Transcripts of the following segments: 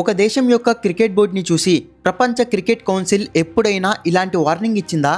ఒక దేశం యొక్క క్రికెట్ బోర్డుని చూసి ప్రపంచ క్రికెట్ కౌన్సిల్ ఎప్పుడైనా ఇలాంటి వార్నింగ్ ఇచ్చిందా?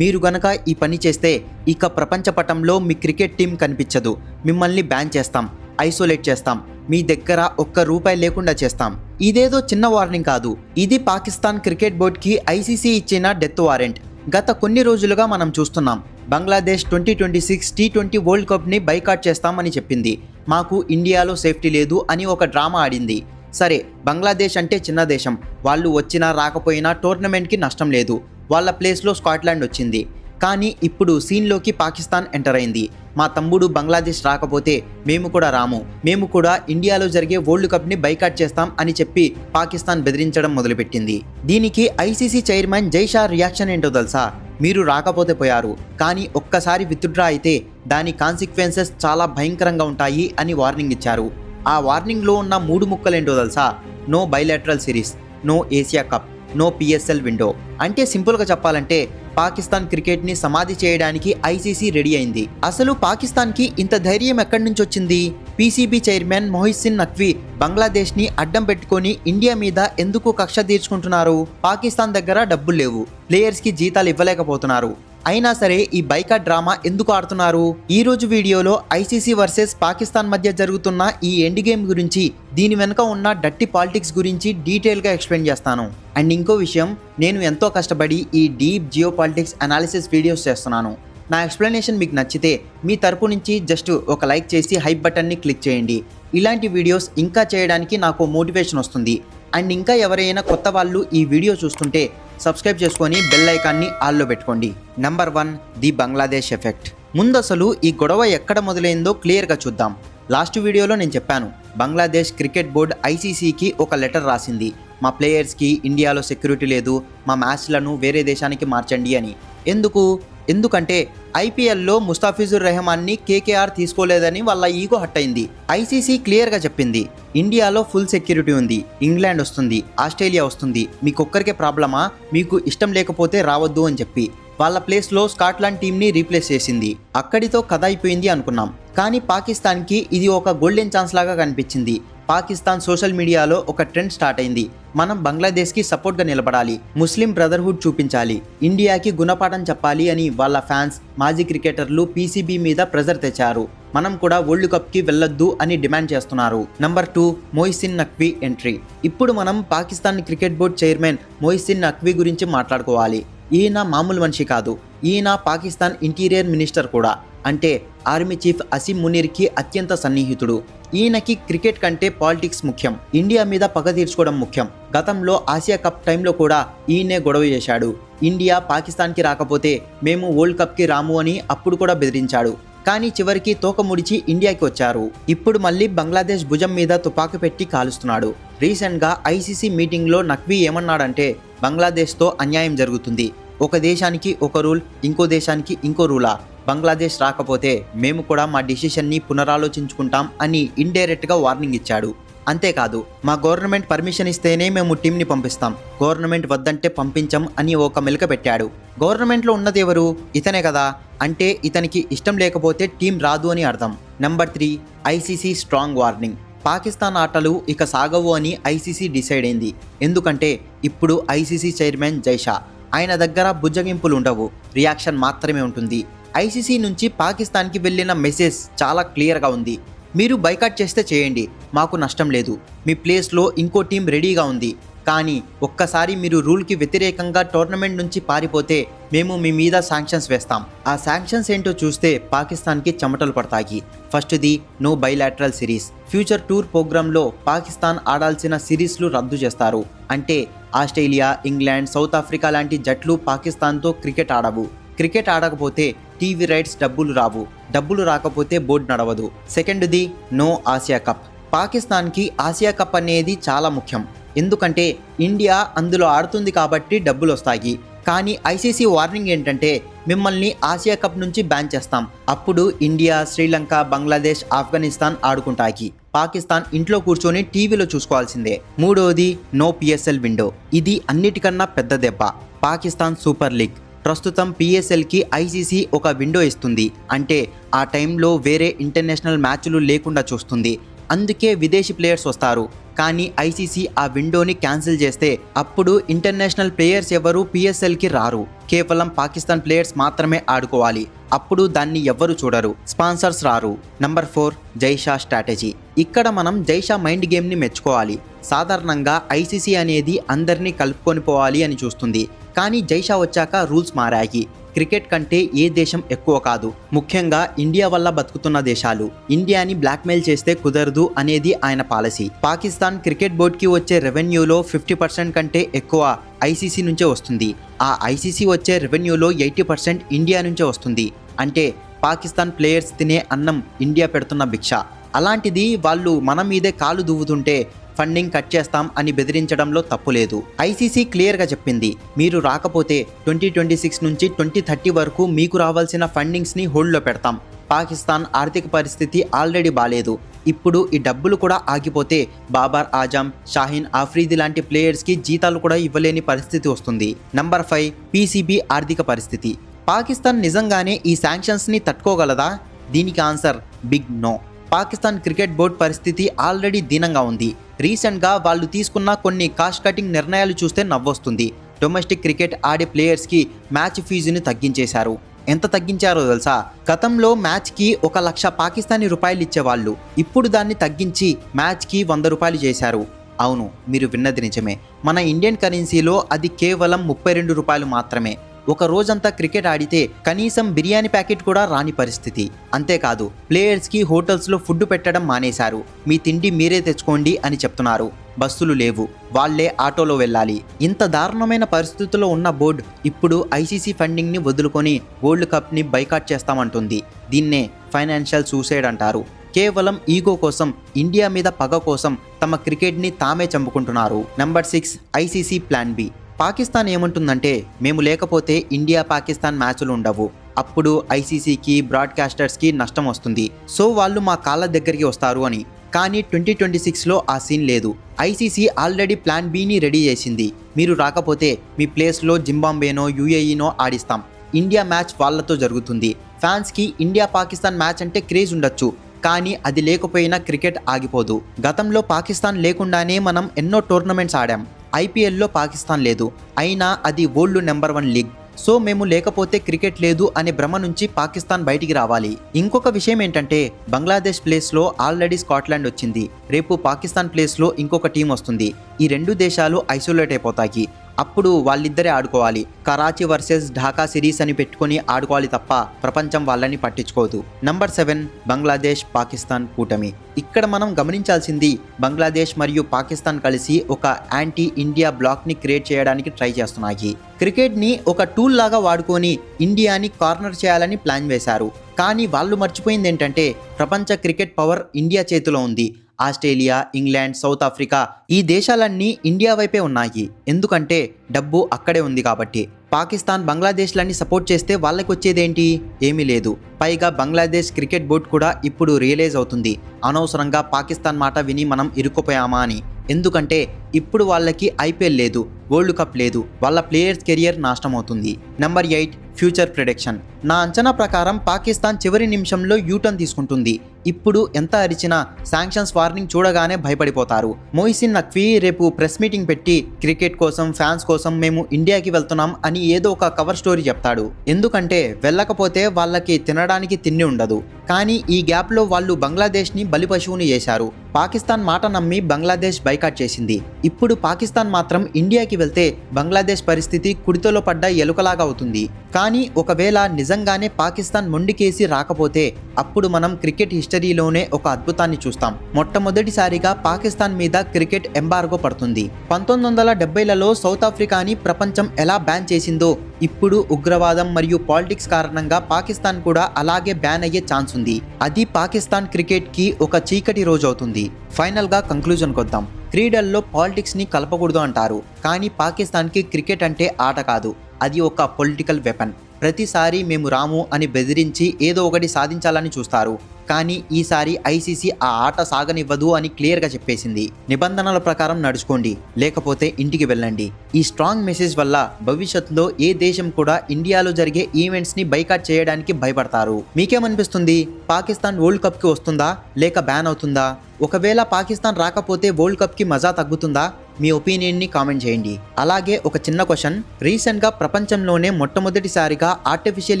మీరు గనక ఈ పని చేస్తే ఇక ప్రపంచ పటంలో మీ క్రికెట్ టీం కనిపించదు. మిమ్మల్ని బ్యాన్ చేస్తాం ఐసోలేట్ చేస్తాం మీ దగ్గర ఒక్క రూపాయి లేకుండా చేస్తాం. ఇదేదో చిన్న వార్నింగ్ కాదు. ఇది పాకిస్తాన్ క్రికెట్ బోర్డ్కి ఐసీసీ ఇచ్చిన డెత్ వారెంట్. గత కొన్ని రోజులుగా మనం చూస్తున్నాం. Bangladesh twenty twenty six T twenty world కప్ని boycott చేస్తామని చెప్పింది. మాకు ఇండియాలో సేఫ్టీ లేదు అని ఒక డ్రామా ఆడింది. సరే బంగ్లాదేశ్ అంటే చిన్న దేశం. వాళ్ళు వచ్చినా రాకపోయినా టోర్నమెంట్కి నష్టం లేదు. వాళ్ళ ప్లేస్లో స్కాట్లాండ్ వచ్చింది. కానీ ఇప్పుడు సీన్లోకి పాకిస్తాన్ ఎంటర్ అయింది. మా తమ్ముడు బంగ్లాదేశ్ రాకపోతే మేము కూడా రాము. మేము కూడా ఇండియాలో జరిగే వరల్డ్ కప్ని బైకాట్ చేస్తాం అని చెప్పి పాకిస్తాన్ బెదిరించడం మొదలుపెట్టింది. దీనికి ఐసీసీ చైర్మన్ జైషా రియాక్షన్ ఏంటో తెలుసా? మీరు రాకపోతే పోయారు. కానీ ఒక్కసారి విత్డ్రా అయితే దాని కాన్సిక్వెన్సెస్ చాలా భయంకరంగా ఉంటాయి అని వార్నింగ్ ఇచ్చారు. ఆ వార్నింగ్లో ఉన్న మూడు ముక్కలేంటో తెలుసా? No bilateral series no Asia cup no PSL window. అంటే సింపుల్గా చెప్పాలంటే పాకిస్తాన్ క్రికెట్ని సమాధి చేయడానికి ఐసీసీ రెడీ అయింది. అసలు పాకిస్తాన్కి ఇంత ధైర్యం ఎక్కడి నుంచి వచ్చింది? పీసీబీ చైర్మన్ మొహిసిన్ నఖ్వీ బంగ్లాదేశ్ని అడ్డం పెట్టుకొని ఇండియా మీద ఎందుకు కక్ష తీర్చుకుంటున్నారు? పాకిస్తాన్ దగ్గర డబ్బులు లేవు. ప్లేయర్స్కి జీతాలు ఇవ్వలేకపోతున్నారు. అయినా సరే ఈ బైకా డ్రామా ఎందుకు ఆడుతున్నారు? ఈ రోజు వీడియోలో ఐసీసీ వర్సెస్ పాకిస్తాన్ మధ్య జరుగుతున్న ఈ ఎండ్ గేమ్ గురించి దీని వెనుక ఉన్న డట్టి పాలిటిక్స్ గురించి డీటెయిల్గా ఎక్స్ప్లెయిన్ చేస్తాను. అండ్ ఇంకో విషయం నేను ఎంతో కష్టపడి ఈ deep geo politics analysis videos చేస్తున్నాను. నా ఎక్స్ప్లెనేషన్ మీకు నచ్చితే మీ తరపు నుంచి జస్ట్ ఒక లైక్ చేసి హైప్ బటన్ని క్లిక్ చేయండి. ఇలాంటి వీడియోస్ ఇంకా చేయడానికి నాకు మోటివేషన్ వస్తుంది. అండ్ ఇంకా ఎవరైనా కొత్త వాళ్ళు ఈ వీడియో చూస్తుంటే సబ్స్క్రైబ్ చేసుకొని బెల్ ఐకాన్ని ఆల్లో పెట్టుకోండి. Number one the Bangladesh effect. ముందు అసలు ఈ గొడవ ఎక్కడ మొదలైందో క్లియర్గా చూద్దాం. లాస్ట్ వీడియోలో నేను చెప్పాను బంగ్లాదేశ్ క్రికెట్ బోర్డ్ ఐసీసీకి ఒక లెటర్ రాసింది. మా ప్లేయర్స్కి ఇండియాలో సెక్యూరిటీ లేదు మా మ్యాచ్లను వేరే దేశానికి మార్చండి అని. ఎందుకు? ఎందుకంటే ఐపీఎల్లో ముస్తాఫిజుర్ రెహమాన్ని కేకేఆర్ తీసుకోలేదని వాళ్ళ ఈగో హట్ అయింది ఐసీసీ క్లియర్గా చెప్పింది. ఇండియాలో ఫుల్ సెక్యూరిటీ ఉంది. ఇంగ్లాండ్ వస్తుంది. ఆస్ట్రేలియా వస్తుంది. మీకొక్కరికే ప్రాబ్లమా? మీకు ఇష్టం లేకపోతే రావద్దు అని చెప్పి వాళ్ళ ప్లేస్లో స్కాట్లాండ్ టీంని రీప్లేస్ చేసింది. అక్కడితో కథ అయిపోయింది అనుకున్నాం. కానీ పాకిస్తాన్కి ఇది ఒక గోల్డెన్ ఛాన్స్ లాగా కనిపించింది. పాకిస్తాన్ సోషల్ మీడియాలో ఒక ట్రెండ్ స్టార్ట్ అయింది. మనం బంగ్లాదేశ్కి సపోర్ట్గా నిలబడాలి ముస్లిం బ్రదర్హుడ్ చూపించాలి ఇండియాకి గుణపాఠం చెప్పాలి అని వాళ్ళ ఫ్యాన్స్ మాజీ క్రికెటర్లు పీసీబీ మీద ప్రెజర్ తెచ్చారు. మనం కూడా వరల్డ్ కప్కి వెళ్ళొద్దు అని డిమాండ్ చేస్తున్నారు. Number two Mohsin Naqvi entry. ఇప్పుడు మనం Pakistan cricket board chairman Mohsin Naqvi గురించి మాట్లాడుకోవాలి. ఈయన మామూలు మనిషి కాదు. ఈయన పాకిస్తాన్ ఇంటీరియర్ మినిస్టర్ కూడా. అంటే ఆర్మీ చీఫ్ అసీం మునీర్కి అత్యంత సన్నిహితుడు. ఈయనకి క్రికెట్ కంటే పాలిటిక్స్ ముఖ్యం. ఇండియా మీద పగ తీర్చుకోవడం ముఖ్యం. గతంలో ఆసియా కప్ టైంలో కూడా ఈయనే గొడవ చేశాడు. ఇండియా పాకిస్తాన్కి రాకపోతే మేము వరల్డ్ కప్కి రాము అని అప్పుడు కూడా బెదిరించాడు. కానీ చివరికి తోక ముడిచి ఇండియాకి వచ్చారు. ఇప్పుడు మళ్ళీ బంగ్లాదేశ్ భుజం మీద తుపాకు పెట్టి కాలుస్తున్నాడు. రీసెంట్గా ఐసీసీ మీటింగ్లో నక్వీ ఏమన్నాడంటే బంగ్లాదేశ్తో అన్యాయం జరుగుతుంది. ఒక దేశానికి ఒక రూల్ ఇంకో దేశానికి ఇంకో రూలా. బంగ్లాదేశ్ రాకపోతే మేము కూడా మా డిసిషన్ని పునరాలోచించుకుంటాం అని ఇండైరెక్ట్గా వార్నింగ్ ఇచ్చాడు. అంతేకాదు మా గవర్నమెంట్ పర్మిషన్ ఇస్తేనే మేము టీంని పంపిస్తాం. గవర్నమెంట్ వద్దంటే పంపించం అని ఒక మెలక పెట్టాడు. గవర్నమెంట్లో ఉన్నది ఎవరు? ఇతనే కదా. అంటే ఇతనికి ఇష్టం లేకపోతే టీం రాదు అని అర్థం. Number three ICC strong warning. Pakistan ఆటలు ఇక సాగవు అని ఐసీసీ డిసైడ్ అయింది. ఎందుకంటే ఇప్పుడు ఐసీసీ చైర్మన్ జైషా. ఆయన దగ్గర బుజ్జగింపులు ఉండవు రియాక్షన్ మాత్రమే ఉంటుంది. ఐసీసీ నుంచి పాకిస్తాన్కి వెళ్ళిన మెసేజ్ చాలా క్లియర్గా ఉంది. మీరు బైకాట్ చేస్తే చేయండి. మాకు నష్టం లేదు. మీ ప్లేస్లో ఇంకో టీం రెడీగా ఉంది. కానీ ఒక్కసారి మీరు రూల్కి వ్యతిరేకంగా టోర్నమెంట్ నుంచి పారిపోతే మేము మీ మీద శాంక్షన్స్ వేస్తాం. ఆ శాంక్షన్స్ ఏంటో చూస్తే పాకిస్తాన్కి చెమటలు పడతాయి. ఫస్ట్ది no bilateral series. Future tour ప్రోగ్రాంలో పాకిస్తాన్ ఆడాల్సిన సిరీస్లు రద్దు చేస్తారు. అంటే ఆస్ట్రేలియా ఇంగ్లాండ్ సౌత్ ఆఫ్రికా లాంటి జట్లు పాకిస్తాన్తో క్రికెట్ ఆడవు. క్రికెట్ ఆడకపోతే టీవీ రైట్స్ డబ్బులు రావు. డబ్బులు రాకపోతే బోర్డు నడవదు. సెకండ్ది నో ఆసియా కప్. పాకిస్తాన్కి ఆసియా కప్ అనేది చాలా ముఖ్యం. ఎందుకంటే ఇండియా అందులో ఆడుతుంది కాబట్టి డబ్బులు వస్తాయి కానీ ఐసీసీ వార్నింగ్ ఏంటంటే మిమ్మల్ని ఆసియా కప్ నుంచి బ్యాన్ చేస్తాం. అప్పుడు ఇండియా శ్రీలంక బంగ్లాదేశ్ ఆఫ్ఘనిస్తాన్ ఆడుకుంటాయి. పాకిస్తాన్ ఇంట్లో కూర్చొని టీవీలో చూసుకోవాల్సిందే. మూడోది నో పిఎస్ఎల్ విండో. ఇది అన్నిటికన్నా పెద్ద దెబ్బ. Pakistan super league. ప్రస్తుతం పిఎస్ఎల్కి ఐసీసీ ఒక విండో ఇస్తుంది. అంటే ఆ టైంలో వేరే ఇంటర్నేషనల్ మ్యాచ్లు లేకుండా చూస్తుంది. అందుకే విదేశీ ప్లేయర్స్ వస్తారు. కానీ ఐసీసీ ఆ విండోని క్యాన్సిల్ చేస్తే అప్పుడు ఇంటర్నేషనల్ ప్లేయర్స్ ఎవరు పిఎస్ఎల్కి రారు. కేవలం పాకిస్తాన్ ప్లేయర్స్ మాత్రమే ఆడుకోవాలి. అప్పుడు దాన్ని ఎవ్వరు చూడరు. స్పాన్సర్స్ రారు. Number four Jay Shah strategy. ఇక్కడ మనం జైషా మైండ్ గేమ్ని మెచ్చుకోవాలి. సాధారణంగా ఐసీసీ అనేది అందరినీ కలుపుకొని పోవాలి అని చూస్తుంది. కానీ జైషా వచ్చాక రూల్స్ మారాయి. క్రికెట్ కంటే ఏ దేశం ఎక్కువ కాదు. ముఖ్యంగా ఇండియా వల్ల బతుకుతున్న దేశాలు. ఇండియాని బ్లాక్మెయిల్ చేస్తే కుదరదు అనేది ఆయన పాలసీ. పాకిస్తాన్ క్రికెట్ బోర్డుకి వచ్చే రెవెన్యూలో ఫిఫ్టీ పర్సెంట్ కంటే ఎక్కువ ఐసీసీ నుంచే వస్తుంది. ఆ ఐసీసీ వచ్చే రెవెన్యూలో ఎయిటీ పర్సెంట్ ఇండియా నుంచే వస్తుంది. అంటే పాకిస్తాన్ ప్లేయర్స్ తినే అన్నం ఇండియా పెడుతున్న భిక్ష. అలాంటిది వాళ్ళు మన మీదే కాలు దువ్వుతుంటే ఫండింగ్ కట్ చేస్తాం అని బెదిరించడంలో తప్పులేదు. ఐసీసీ క్లియర్గా చెప్పింది. మీరు రాకపోతే ట్వంటీ ట్వంటీ సిక్స్ నుంచి ట్వంటీ థర్టీ వరకు మీకు రావాల్సిన ఫండింగ్స్ని హోల్డ్లో పెడతాం. పాకిస్తాన్ ఆర్థిక పరిస్థితి ఆల్రెడీ బాలేదు. ఇప్పుడు ఈ డబ్బులు కూడా ఆగిపోతే బాబర్ ఆజం షాహీన్ ఆఫ్రీది లాంటి ప్లేయర్స్కి జీతాలు కూడా ఇవ్వలేని పరిస్థితి వస్తుంది. నంబర్ ఫైవ్ పీసీబీ ఆర్థిక పరిస్థితి. పాకిస్తాన్ నిజంగానే ఈ శాంక్షన్స్ని తట్టుకోగలదా? దీనికి answer big no. Pakistan cricket board పరిస్థితి ఆల్రెడీ దీనంగా ఉంది. రీసెంట్గా వాళ్ళు తీసుకున్న కొన్ని కాస్ట్ కటింగ్ నిర్ణయాలు చూస్తే నవ్వొస్తుంది. డొమెస్టిక్ క్రికెట్ ఆడే ప్లేయర్స్కి మ్యాచ్ ఫీజుని తగ్గించేశారు. ఎంత తగ్గించారో తెలుసా? గతంలో మ్యాచ్కి ఒక లక్ష పాకిస్తానీ రూపాయలు ఇచ్చేవాళ్ళు. ఇప్పుడు దాన్ని తగ్గించి మ్యాచ్కి వంద రూపాయలు చేశారు. అవును మీరు విన్నది నిజమే. మన ఇండియన్ కరెన్సీలో అది కేవలం ముప్పై రెండు రూపాయలు మాత్రమే. ఒక రోజంతా క్రికెట్ ఆడితే కనీసం బిర్యానీ ప్యాకెట్ కూడా రాని పరిస్థితి. అంతేకాదు ప్లేయర్స్కి హోటల్స్లో ఫుడ్ పెట్టడం మానేశారు. మీ తిండి మీరే తెచ్చుకోండి అని చెప్తున్నారు. బస్సులు లేవు. వాళ్ళే ఆటోలో వెళ్ళాలి. ఇంత దారుణమైన పరిస్థితుల్లో ఉన్న బోర్డు ఇప్పుడు ఐసీసీ ఫండింగ్ని వదులుకొని వరల్డ్ కప్ని బైకాట్ చేస్తామంటుంది. దీన్నే ఫైనాన్షియల్ సూసైడ్ అంటారు. కేవలం ఈగో కోసం ఇండియా మీద పగ కోసం తమ క్రికెట్ని తామే చంపుకుంటున్నారు. Number six ICC plan B. Pakistan ఏమంటుందంటే మేము లేకపోతే ఇండియా పాకిస్తాన్ మ్యాచ్లు ఉండవు. అప్పుడు ఐసీసీకి బ్రాడ్కాస్టర్స్కి నష్టం వస్తుంది. సో వాళ్ళు మా కాళ్ళ దగ్గరికి వస్తారు అని. కానీ ట్వంటీ ట్వంటీ సిక్స్లో ఆ సీన్ లేదు. ఐసీసీ ఆల్రెడీ ప్లాన్ బీని రెడీ చేసింది. మీరు రాకపోతే మీ ప్లేస్లో జింబాంబేనో యూఏఈనో ఆడిస్తాం. ఇండియా మ్యాచ్ వాళ్ళతో జరుగుతుంది. ఫ్యాన్స్కి ఇండియా పాకిస్తాన్ మ్యాచ్ అంటే క్రేజ్ ఉండొచ్చు. కానీ అది లేకపోయినా క్రికెట్ ఆగిపోదు. గతంలో పాకిస్తాన్ లేకుండానే మనం ఎన్నో టోర్నమెంట్స్ ఆడాం. ఐపీఎల్లో పాకిస్తాన్ లేదు. అయినా అది world number one league. So మేము లేకపోతే క్రికెట్ లేదు అనే భ్రమ నుంచి పాకిస్తాన్ బయటికి రావాలి. ఇంకొక విషయం ఏంటంటే బంగ్లాదేశ్ ప్లేస్లో ఆల్రెడీ స్కాట్లాండ్ వచ్చింది. రేపు పాకిస్తాన్ ప్లేస్లో ఇంకొక టీం వస్తుంది. ఈ రెండు దేశాలు ఐసోలేట్ అయిపోతాయి. అప్పుడు వాళ్ళిద్దరే ఆడుకోవాలి. కరాచీ వర్సెస్ ఢాకా సిరీస్ అని పెట్టుకొని ఆడుకోవాలి తప్ప ప్రపంచం వాళ్ళని పట్టించుకోదు. నంబర్ సెవెన్ బంగ్లాదేశ్ పాకిస్తాన్ కూటమి. ఇక్కడ మనం గమనించాల్సింది బంగ్లాదేశ్ మరియు పాకిస్తాన్ కలిసి ఒక యాంటీ ఇండియా బ్లాక్ని క్రియేట్ చేయడానికి ట్రై చేస్తున్నాయి. క్రికెట్ని ఒక టూల్ లాగా వాడుకొని ఇండియాని కార్నర్ చేయాలని ప్లాన్ వేశారు. కానీ వాళ్ళు మర్చిపోయింది ఏంటంటే ప్రపంచ క్రికెట్ పవర్ ఇండియా చేతిలో ఉంది. ఆస్ట్రేలియా ఇంగ్లాండ్ సౌత్ ఆఫ్రికా ఈ దేశాలన్నీ ఇండియా వైపే ఉన్నాయి. ఎందుకంటే డబ్బు అక్కడే ఉంది కాబట్టి. పాకిస్తాన్ బంగ్లాదేశ్లన్నీ సపోర్ట్ చేస్తే వాళ్ళకి వచ్చేదేంటి ఏమీ లేదు. పైగా బంగ్లాదేశ్ క్రికెట్ బోర్డు కూడా ఇప్పుడు రియలైజ్ అవుతుంది. అనవసరంగా పాకిస్తాన్ మాట విని మనం ఇరుక్కుపోయామా అని. ఎందుకంటే ఇప్పుడు వాళ్ళకి ఐపీఎల్ లేదు వరల్డ్ కప్ లేదు వాళ్ళ ప్లేయర్స్ కెరియర్ నాశనం అవుతుంది నెంబర్ ఎయిట్ ఫ్యూచర్ ప్రిడిక్షన్. నా అంచనా ప్రకారం పాకిస్తాన్ చివరి నిమిషంలో యూటర్న్ తీసుకుంటుంది. ఇప్పుడు ఎంత అరిచినా శాంక్షన్స్ వార్నింగ్ చూడగానే భయపడిపోతారు. మోయిసిన్ నక్వీ రేపు ప్రెస్ మీటింగ్ పెట్టి క్రికెట్ కోసం ఫ్యాన్స్ కోసం మేము ఇండియాకి వెళ్తున్నాం అని ఏదో ఒక కవర్ స్టోరీ చెప్తాడు. ఎందుకంటే వెళ్ళకపోతే వాళ్ళకి తినడానికి తిండి ఉండదు. కానీ ఈ గ్యాప్లో వాళ్ళు బంగ్లాదేశ్ని బలిపశువుని చేశారు. పాకిస్తాన్ మాట నమ్మి బంగ్లాదేశ్ బైకాట్ చేసింది. ఇప్పుడు పాకిస్తాన్ మాత్రం ఇండియాకి వెళ్తే బంగ్లాదేశ్ పరిస్థితి కుడితలో పడ్డ ఎలుకలాగా అవుతుంది. కానీ ఒకవేళ నిజంగానే పాకిస్తాన్ మొండికేసి రాకపోతే అప్పుడు మనం క్రికెట్ హిస్టరీలోనే ఒక అద్భుతాన్ని చూస్తాం. మొట్టమొదటిసారిగా పాకిస్తాన్ మీద క్రికెట్ ఎంబార్గో పడుతుంది. పంతొమ్మిది వందల డెబ్బైలలో సౌత్ ఆఫ్రికాని ప్రపంచం ఎలా బ్యాన్ చేసిందో ఇప్పుడు ఉగ్రవాదం మరియు పాలిటిక్స్ కారణంగా పాకిస్తాన్ కూడా అలాగే బ్యాన్ అయ్యే ఛాన్స్ ఉంది. అది పాకిస్తాన్ క్రికెట్కి ఒక చీకటి రోజు అవుతుంది. ఫైనల్గా కంక్లూజన్ కొద్దాం క్రీడల్లో పాలిటిక్స్ని కలపకూడదు అంటారు. కానీ పాకిస్తాన్కి క్రికెట్ అంటే ఆట కాదు. అది ఒక పొలిటికల్ వెపన్. ప్రతిసారి మేము రాము అని బెదిరించి ఏదో ఒకటి సాధించాలని చూస్తారు. కానీ ఈసారి ఐసీసీ ఆ ఆట సాగనివ్వదు అని క్లియర్గా చెప్పేసింది. నిబంధనల ప్రకారం నడుచుకోండి లేకపోతే ఇంటికి వెళ్ళండి. ఈ స్ట్రాంగ్ మెసేజ్ వల్ల భవిష్యత్తులో ఏ దేశం కూడా ఇండియాలో జరిగే ఈవెంట్స్ని బైకాట్ చేయడానికి భయపడతారు. మీకేమనిపిస్తుంది? పాకిస్తాన్ వరల్డ్ కప్కి వస్తుందా? లేక బ్యాన్ అవుతుందా? ఒకవేళ పాకిస్తాన్ రాకపోతే వరల్డ్ కప్కి మజా తగ్గుతుందా? మీ ఒపీనియన్ని కామెంట్ చేయండి. అలాగే ఒక చిన్న క్వశ్చన్. రీసెంట్గా ప్రపంచంలోనే మొట్టమొదటిసారిగా ఆర్టిఫిషియల్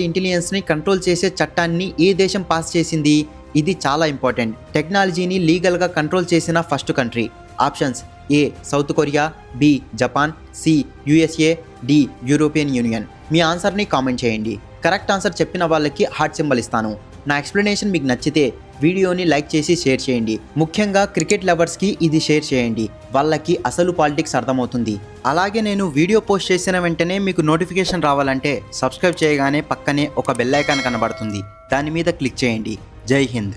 ఇంటెలిజెన్స్ని కంట్రోల్ చేసే చట్టాన్ని ఏ దేశం పాస్ చేసింది? ఇది చాలా ఇంపార్టెంట్ టెక్నాలజీని లీగల్గా కంట్రోల్ చేసిన first country options A south Korea B Japan C USA D European union మీ ఆన్సర్ని కామెంట్ చేయండి. కరెక్ట్ ఆన్సర్ చెప్పిన వాళ్ళకి హార్ట్ సింబల్ ఇస్తాను. నా ఎక్స్ప్లెనేషన్ మీకు నచ్చితే వీడియోని లైక్ చేసి షేర్ చేయండి. ముఖ్యంగా క్రికెట్ లవర్స్కి ఇది షేర్ చేయండి. వాళ్ళకి అసలు పాలిటిక్స్ అర్థమవుతుంది. అలాగే నేను వీడియో పోస్ట్ చేసిన వెంటనే మీకు నోటిఫికేషన్ రావాలంటే సబ్స్క్రైబ్ చేయగానే పక్కనే ఒక బెల్ ఐకాన్ కనబడుతుంది. దాని మీద క్లిక్ చేయండి. జై హింద్.